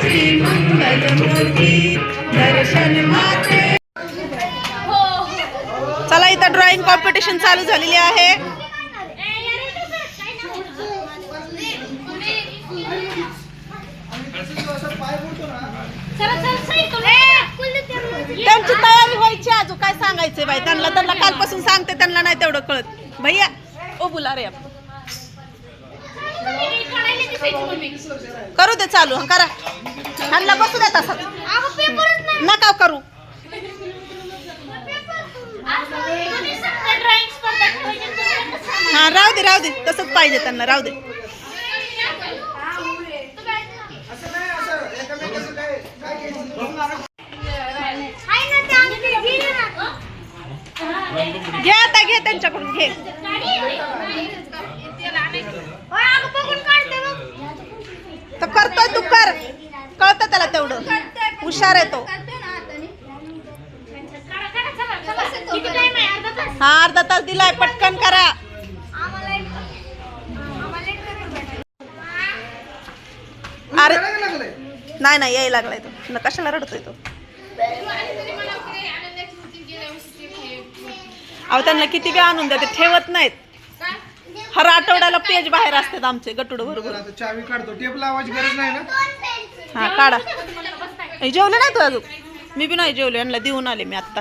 श्री मंगलमूर्ती दर्शन माते चला इथं ड्रॉइंग कॉम्पिटिशन चालू झालेली आहे. त्यांची तयारी व्हायची अजून काय सांगायचंय बाई? त्यांना त्यांना कालपासून सांगते त्यांना नाही तेवढं कळत. भैया ओ बुला रे आपण. करू दे चालू करा. ह्यांना बसू दे तसंच नका हो करू. हा राहू दे राहू दे. तसंच पाहिजे त्यांना राहू दे. घे आता घे त्यांच्याकडून घे. करतोय तू कर. कळतं त्याला तेवढं. हुशार आहे तो. हा अर्धा तास दिलाय पटकन करा. अरे नाही नाही यायला लागलाय तो. न कशाला रडतोय तो? अहो त्यांना किती वेळ आणून द्या ते ठेवत नाहीत. हर आठवड्याला पेज बाहेर असतात आमचे गटुड बरोबर आता चावी काढतो. टेप लावायची गरज नाही ना? हा काढा. हे जेवले नाही तू अजून? मी बी नाही जेवले यांना देऊन आले मी आत्ता.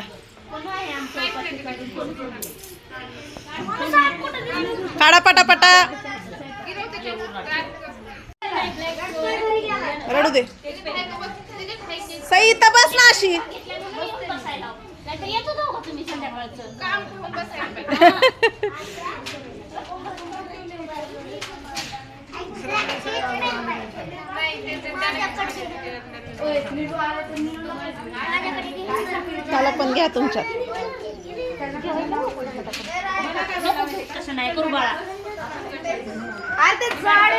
काढा पटापटा. रडू दे. सई इथं बस ना अशी. घ्या तुमच्यात.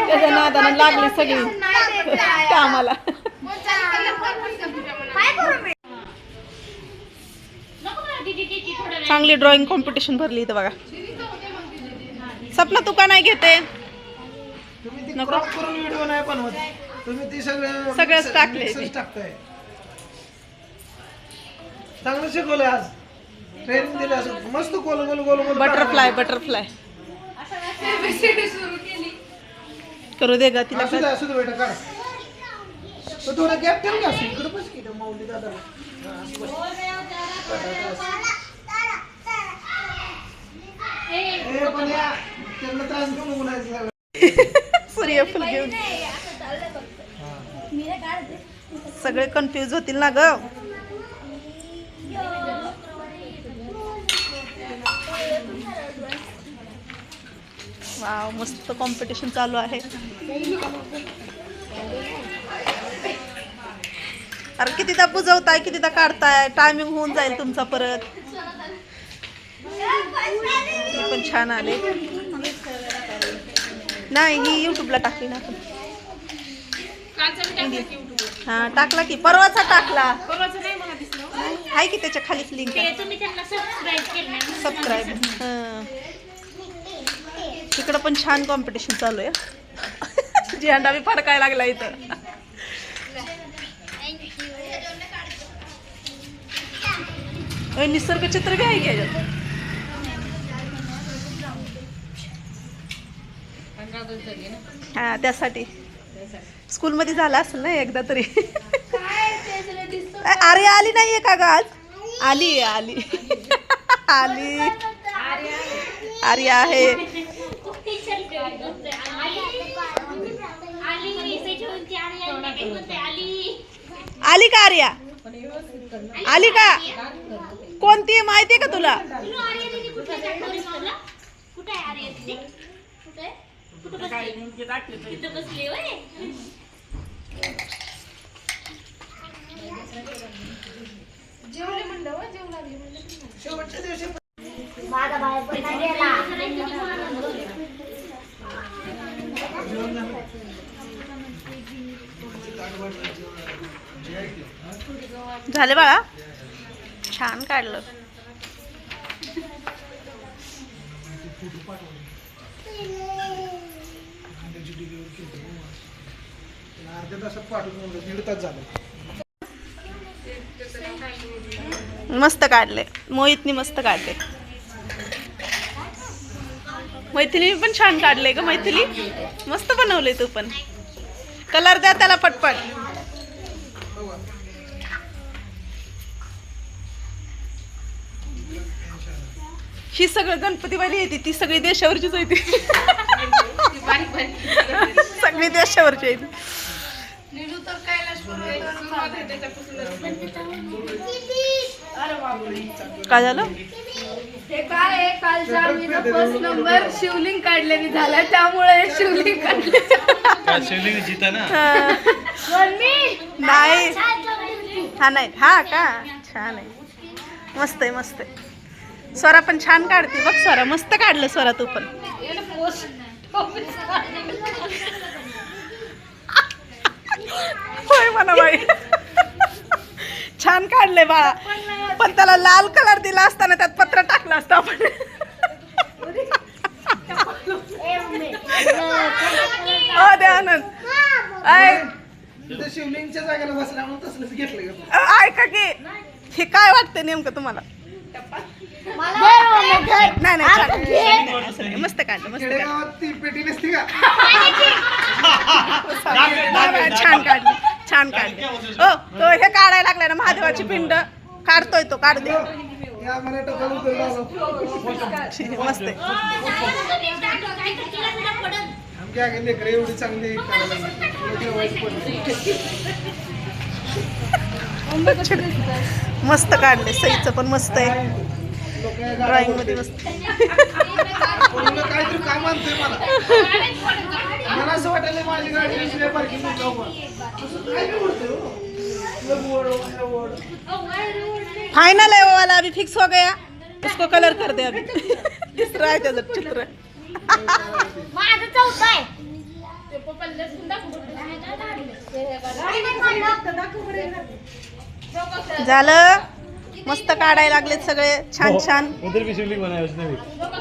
त्याच्या नादानं लागली सगळी कामाला. चांगली ड्रॉइंग कॉम्पिटिशन भरली इथं बघा. सपना तू का नाही घेते? नको. करून व्हिडिओ नाही बनवत तुम्ही ती सगळं सगळंच mixer- टाकलंय mixer ते. टाकताय चांगलं शिकवलंय आज. ट्रेनिंग दिलं असं मस्त गोल गोल गोल गोल बटरफ्लाय बटरफ्लाय करू दे ग तिला असू दे असू दे बेटा काढ. तो थोडा गॅप ठेव का असं इकडे बस की माऊली दादाला. हा, असं बस. ए, पण या, त्यांना त्रास घेऊ नको नाही सूर्यफूल घेऊन सगळे कन्फ्यूज होतील ना ग. वाव मस्त कॉम्पिटिशन चालू आहे. अरे कितीदा बुजवताय कितीदा काढताय? टायमिंग होऊन जाईल तुमचा परत. हे पण छान आले. नाही ही युट्यूबला टाकली ना हा टाकला की. परवाचा टाकला. आहे की त्याच्या खालीच लिंक सबस्क्राईब तिकडं पण छान कॉम्पिटिशन चालू आहे. झेंडा बी फडकायला लागला इथं. निसर्ग चित्र बी आहे की याच्यात? हा त्यासाठी. स्कूलमध्ये झाला असेल ना एकदा तरी. अरे आली नाहीये का ग आज? आली आहे, आली. आली. अरे आहे. आली का आर्या? आली का? कोणती आहे? माहिती आहे का तुला? कुठे आहे आर्य दीदी कुठे झाले बाळा? छान काढलं. मस्त काढले. मोहितनी मस्त काढले. मैथिली पण छान काढले ग मैथिली. मस्त बनवले तू पण. कलर द्या त्याला पटपट. ही सगळं गणपती वाली येते ती सगळी देशावरचीच आहे ती. सगळी देशावरची आहे काय झालं? हे काय आहे? कालच्या फर्स्ट नंबर शिवलिंग काढल्याने झाला. त्यामुळे शिवलिंग काढले. हा. नाही. हा नाही. हा का? छान आहे. मस्त आहे मस्त आहे. स्वरा पण छान काढते. बघ स्वरा मस्त काढलं स्वरा तू पण. होय म्हणा बाई छान काढले बाळा. पण त्याला लाल कलर दिला असताना त्यात पत्र टाकलं असतं आपण. शिवलिंगच्या जागेला तसलंच घेतलं ऐका की हे काय वाटतं नेमकं तुम्हाला? नाही नाही मस्त काढलं मस्त पेटी नसती का? छान काढली. छान काढली. हो तो हे काढायला लागलाय ना महादेवाची पिंड. काढतोय तो काढ दे. या मला टोकाला उतरलं आलो. मस्त एवढी चांगली लागली. मस्त काढले सईचं पण मस्त आहे. ड्रॉइंगमध्ये मस्त. काहीतरी काम आणतंय मला. मला असं वाटायला माझी गाडी पार्किंग हो. फाइनल है वो वाला अभी फिक्स हो गया. उसको कलर कर दे अभी. तिसरं आहे त्याचं चित्र माझं चौथा आहे. झालं. मस्त काढायला लागलेत सगळे. छान छान. उधर भी शिवलिंग बनाया उसने भी.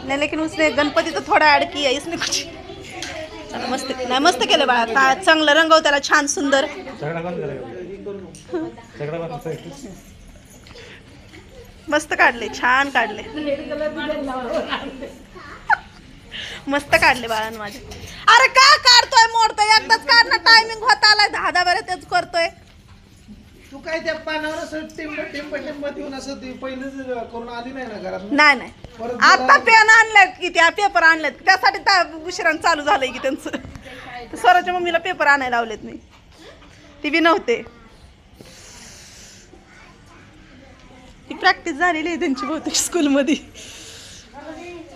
नाही लेकिन उसने गणपती तर थोडा ऍड किया इसने कुछ मस्त नाही मस्त केलं बाळा. चांगलं रंगव त्याला छान सुंदर. मस्त काढले छान काढले. मस्त काढले बाळान माझे. अरे का काढतोय मोडतोय? एकदाच काढणं टायमिंग होत आलाय. दहा दहा बरं तेच करतोय. तू काय त्या पानावर असं टिंब टिंब टिंब देऊन असं ते पहिलेच करून आली नाही ना घरात नाही नाही. परत आता पेन आणलेत की त्या पेपर आणलेत. त्यासाठी त्या उशिरान चालू झालंय की त्यांचं. स्वराच्या मम्मीला पेपर आणायला लावलेत मी. ती बी नव्हते. ती प्रॅक्टिस झालेली आहे त्यांची बहुतेक स्कूलमध्ये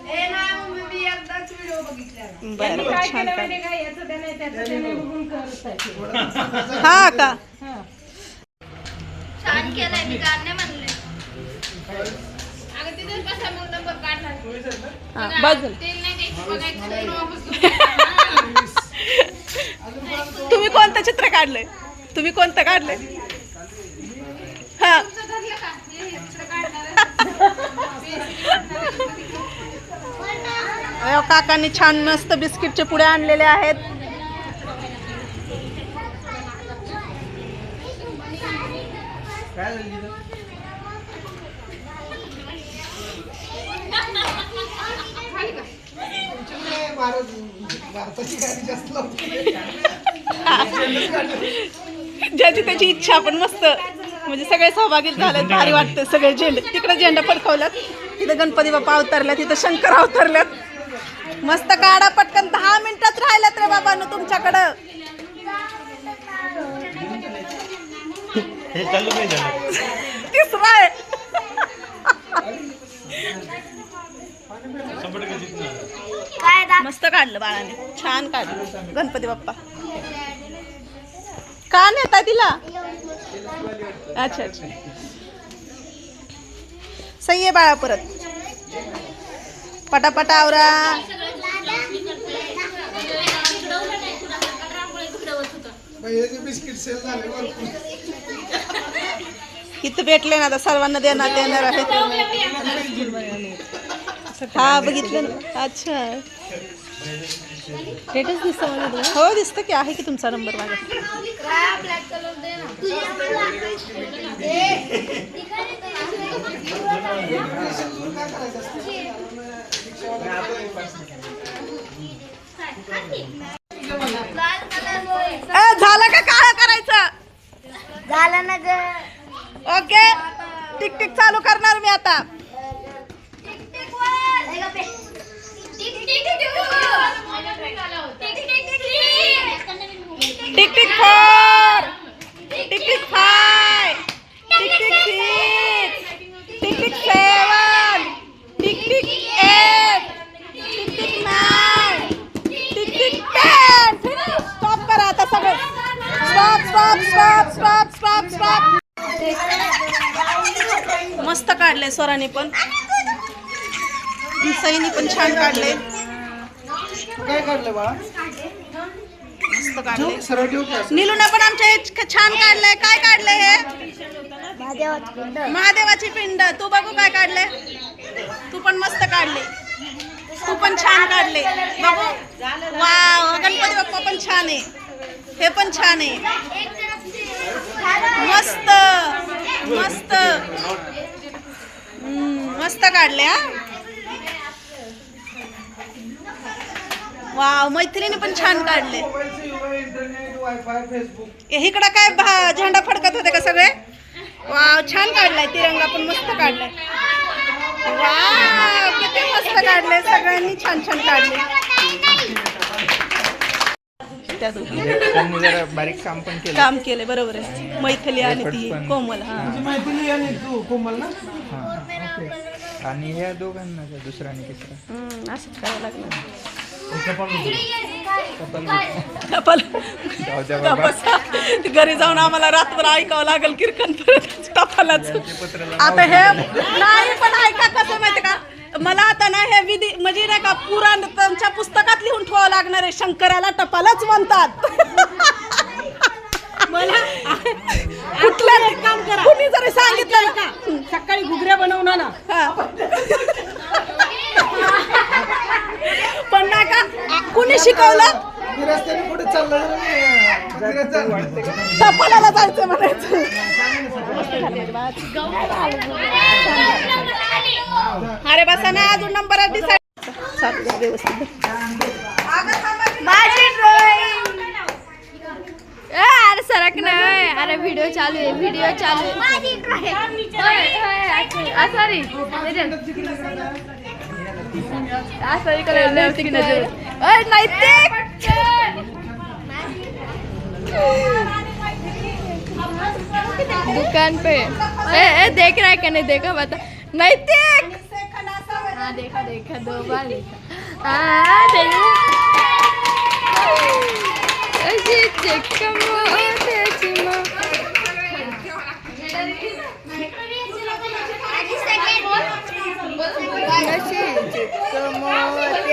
हे नाही मम्मी मी एकदाच व्हिडिओ बघितला. बरं बरं काय छान. केलं काढ माहिती काय याचं त्याने त्याचं त्याने बघून करत आहे. हा का? छान केलंय मी गाणे म्हणले. अगं तिथेच बसा मग नंबर काढणार हा बाजूला. तेल नाही द्यायचं बघायचं वापस तुम्ही कोणतं चित्र काढलंय? तुम्ही कोणतं काढलंय? हा. धरलं का? हे हे चित्र काढणार अहो, काकांनी छान मस्त बिस्किटचे पुढे आणलेले आहेत. काय झाली इथं? तुमच्याकडे भारत भारताची गाडी जास्त लावते ज्याची त्याची इच्छा पण मस्त म्हणजे सगळे सहभागी झाले भारी वाटते. सगळे झेंडे तिकडे झेंडा फडकवल्यात तिथे गणपती बाप्पा अवतरल्यात तिथं शंकर अवतरल्यात. मस्त काढा पटकन दहा मिनिटात राहिल्यात रे बाबांनो तुमच्याकडं. हे चालू नाही झालं. तिसरा आहे. काय दा मस्त काढलं बाळाने. छान काढलं. गणपती बाप्पा. का नेता तिला? अच्छा अच्छा. सही आहे बाळा परत. पटापटा आवरा. बिस्किट सेल झाले भरपूर. इथं भेटले ना आता सर्वांना देण्यात येणार आहेत हा बघितलं ना. अच्छा. स्टेटस दिसतो हो दिसतं की आहे की तुमचा नंबर माझा? मस्त काढले स्वराने पण. सईनी पण छान काढले काय काढलं मस्त काढले. निलूने पण आमच्या छान काढलंय. काय काढलंय हे? महादेवाची पिंड. तू बघू काय काढले तू पण मस्त काढले तू पण छान काढले बघू. वाव गणपती बाप्पा पण छान आहे. हे पण छान आहे. मस्त. मस्त. मस्त काढले हा वाव मैत्रिणी पण छान काढले. इकडं काय भा- झेंडा फडकत होते का सगळे? वाव छान काढलाय तिरंगा पण मस्त काढलाय. वाव किती मस्त काढले सगळ्यांनी छान छान काढले. त्यांनी जरा बारीक काम पण केलं. काम केले बरोबर आहे. मैथिली आणि ती कोमल हा. नाही आणि तू कोमल ना? हा आणि ह्या दोघांना का दुसरा आणि तिसरा? हम्म, असंच करावं लागलं कपाल कपाल जाऊ द्या बाबा. बसा. घरी जाऊन आम्हाला रातभर ऐकावं लागेल कीर्तन परत. टपालाच आता हे नाही पण ऐका कसं माहिती का? मला आता ना हे विधी म्हणजे नाही का पुराण त्यांच्या पुस्तकात लिहून ठेवावं लागणार आहे. शंकराला टपालच म्हणतात. मला कुठल्या काम करा. कुणी जरी सांगितलं का सकाळी घुगऱ्या बनवणार ना. हा. पण नाही का कुणी शिकवलं? मी रस्त्याने पुढे चाललो जरा मी, मंदिरात चाललो. टपालाला जायचं म्हणायचं. अरे बसा ना अजून नंबर व्यवस्थित माझी ड्रॉइंग. अरे सरक नाही अरे व्हिडिओ चालू आहे व्हिडिओ चालू आहे. सॉरी सॉरी कलर दुकान पे। ए, ए, देख रहा है क्या नहीं? देखा बता। नैतिक! हाँ देखा देखा दो बार देखा। हाँ देखा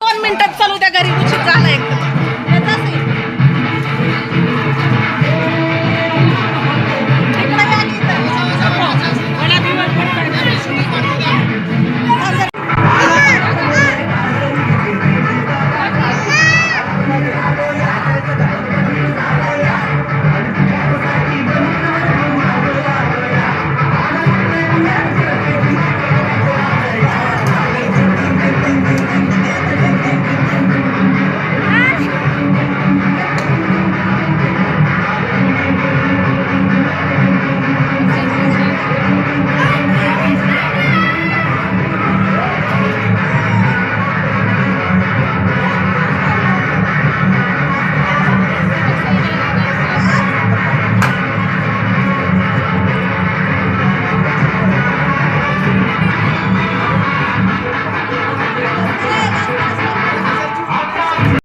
दोन मिनिटात चालू त्या घरी चाल झाला